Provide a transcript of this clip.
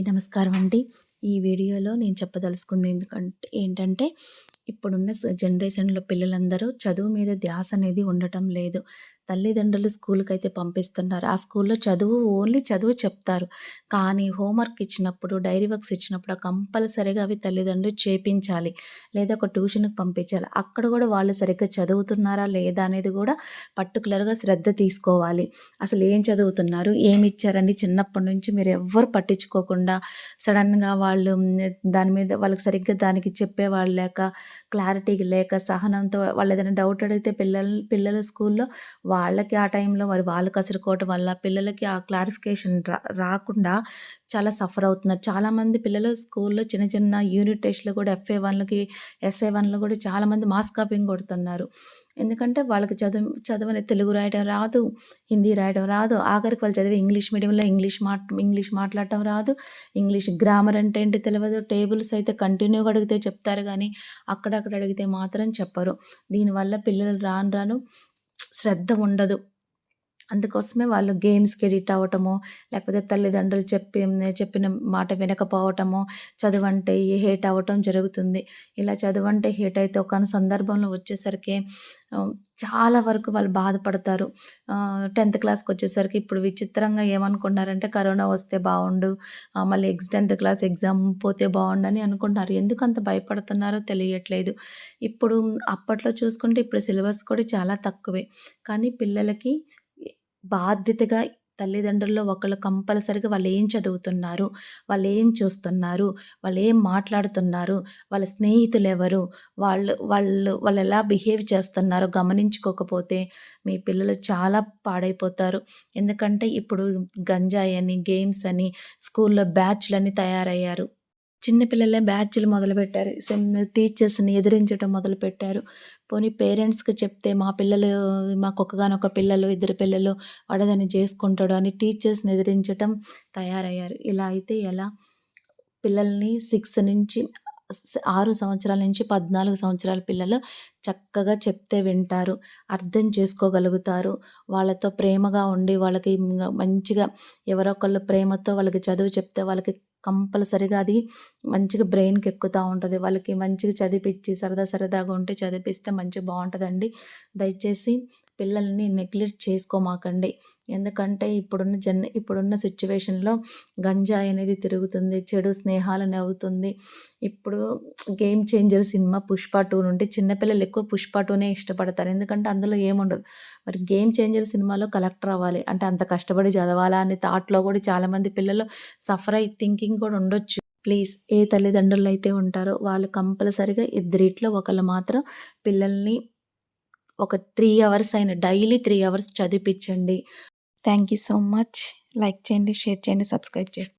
నమస్కారం అండి. ఈ వీడియోలో నేను చెప్పదలుచుకుంది ఎందుకంటే ఏంటంటే ఇప్పుడున్న జనరేషన్లో పిల్లలందరూ చదువు మీద ధ్యాస అనేది ఉండటం లేదు. తల్లిదండ్రులు స్కూల్కి అయితే పంపిస్తున్నారు. ఆ స్కూల్లో చదువు ఓన్లీ చదువు చెప్తారు. కానీ హోంవర్క్ ఇచ్చినప్పుడు డైరీ వర్క్స్ ఇచ్చినప్పుడు కంపల్సరీగా అవి తల్లిదండ్రులు చేపించాలి. లేదా ఒక ట్యూషన్కి పంపించాలి. అక్కడ కూడా వాళ్ళు సరిగ్గా చదువుతున్నారా లేదా అనేది కూడా పర్టికులర్గా శ్రద్ధ తీసుకోవాలి. అసలు ఏం చదువుతున్నారు? ఏమి ఇచ్చారని చిన్నప్పటి నుంచి మీరు ఎవ్వరు పట్టించుకోకుండా సడన్గా వాళ్ళు దాని మీద వాళ్ళకి సరిగ్గా దానికి చెప్పేవాళ్ళు లేక క్లారిటీ లేక సహనంతో వాళ్ళు ఏదైనా డౌట్ అడిగితే పిల్లల పిల్లల స్కూల్లో వాళ్ళకి ఆ టైంలో మరి వాళ్ళు కసురుకోవటం వల్ల పిల్లలకి ఆ క్లారిఫికేషన్ రా రాకుండా చాలా సఫర్ అవుతున్నారు. చాలామంది పిల్లలు స్కూల్లో చిన్న చిన్న యూనిట్ టెస్ట్లు కూడా ఎఫ్ఏ వన్లకి ఎస్ఏ వన్లో కూడా చాలామంది మాస్ కాపింగ్ కొడుతున్నారు. ఎందుకంటే వాళ్ళకి చదువు చదవని తెలుగు రాయడం రాదు హిందీ రాయడం రాదు ఆఖరికి వాళ్ళు చదివే ఇంగ్లీష్ మీడియంలో ఇంగ్లీష్ మాట ఇంగ్లీష్ మాట్లాడటం రాదు ఇంగ్లీష్ గ్రామర్ అంటే ఏంటి తెలియదు టేబుల్స్ అయితే కంటిన్యూగా అడిగితే చెప్తారు కానీ అక్కడక్కడ అడిగితే మాత్రం చెప్పరు. దీనివల్ల పిల్లలు రాను రాను శ్రద్ధ ఉండదు. అందుకోసమే వాళ్ళు గేమ్స్కి ఎడిట్ అవ్వటము లేకపోతే తల్లిదండ్రులు చెప్పి చెప్పిన మాట వినకపోవటము చదువు అంటే హేట్ అవ్వటం జరుగుతుంది. ఇలా చదువు అంటే హేట్ అయితే ఒక సందర్భంలో వచ్చేసరికి చాలా వరకు వాళ్ళు బాధపడతారు. టెన్త్ క్లాస్కి వచ్చేసరికి ఇప్పుడు విచిత్రంగా ఏమనుకున్నారంటే కరోనా వస్తే బాగుండు మళ్ళీ ఎగ్జ్ టెన్త్ క్లాస్ ఎగ్జామ్ పోతే బాగుండు అని అనుకుంటున్నారు. ఎందుకు అంత భయపడుతున్నారో తెలియట్లేదు. ఇప్పుడు అప్పట్లో చూసుకుంటే ఇప్పుడు సిలబస్ కూడా చాలా తక్కువే. కానీ పిల్లలకి బాధ్యతగా తల్లిదండ్రుల్లో ఒకళ్ళు కంపల్సరిగా వాళ్ళు ఏం చదువుతున్నారు వాళ్ళు ఏం చూస్తున్నారు వాళ్ళు ఏం మాట్లాడుతున్నారు వాళ్ళ స్నేహితులు ఎవరు వాళ్ళు వాళ్ళు వాళ్ళు ఎలా బిహేవ్ చేస్తున్నారో గమనించుకోకపోతే మీ పిల్లలు చాలా పాడైపోతారు. ఎందుకంటే ఇప్పుడు గంజాయి అని గేమ్స్ అని స్కూల్లో బ్యాచ్లని తయారయ్యారు. చిన్నపిల్లలే బ్యాచ్లు మొదలుపెట్టారు. టీచర్స్ని ఎదిరించడం మొదలుపెట్టారు. పోనీ పేరెంట్స్కి చెప్తే మా పిల్లలు మాకు ఒకగానొక పిల్లలు ఇద్దరు పిల్లలు వాడదని చేసుకుంటాడు అని టీచర్స్ని ఎదిరించటం తయారయ్యారు. ఇలా అయితే ఎలా? పిల్లల్ని సిక్స్ నుంచి ఆరు సంవత్సరాల నుంచి పద్నాలుగు సంవత్సరాల పిల్లలు చక్కగా చెప్తే వింటారు అర్థం చేసుకోగలుగుతారు. వాళ్ళతో ప్రేమగా ఉండి వాళ్ళకి మంచిగా ఎవరొకళ్ళు ప్రేమతో వాళ్ళకి చదువు చెప్తే వాళ్ళకి కంపల్సరిగా అది మంచిగా బ్రెయిన్కి ఎక్కుతూ ఉంటుంది. వాళ్ళకి మంచిగా చదివించి సరదా సరదాగా ఉంటే చదివిస్తే మంచిగా బాగుంటుందండి. దయచేసి పిల్లల్ని నెగ్లెక్ట్ చేసుకోమాకండి. ఎందుకంటే ఇప్పుడున్న జన్ ఇప్పుడున్న సిచ్యువేషన్లో గంజాయి అనేది తిరుగుతుంది చెడు స్నేహాలని అవుతుంది ఇప్పుడు game changer cinema Pushpa two నుండి చిన్నపిల్లలు ఎక్కువ పుష్ప టూనే ఇష్టపడతారు. ఎందుకంటే అందులో ఏముండదు. మరి గేమ్ చేంజర్ సినిమాలో కలెక్టర్ అవ్వాలి. అంటే అంత కష్టపడి చదవాలా అనే థాట్లో కూడా చాలామంది పిల్లలు సఫర్ అయి థింకింగ్ కూడా ఉండొచ్చు. ప్లీజ్ ఏ తల్లిదండ్రులు అయితే ఉంటారో వాళ్ళు కంపల్సరిగా ఇద్దరిట్లో ఒకళ్ళు మాత్రం పిల్లల్ని ఒక త్రీ అవర్స్ అయిన డైలీ త్రీ అవర్స్ చదివించండి thank you so much like చేయండి షేర్ చేయండి సబ్స్క్రైబ్ చేసుకోండి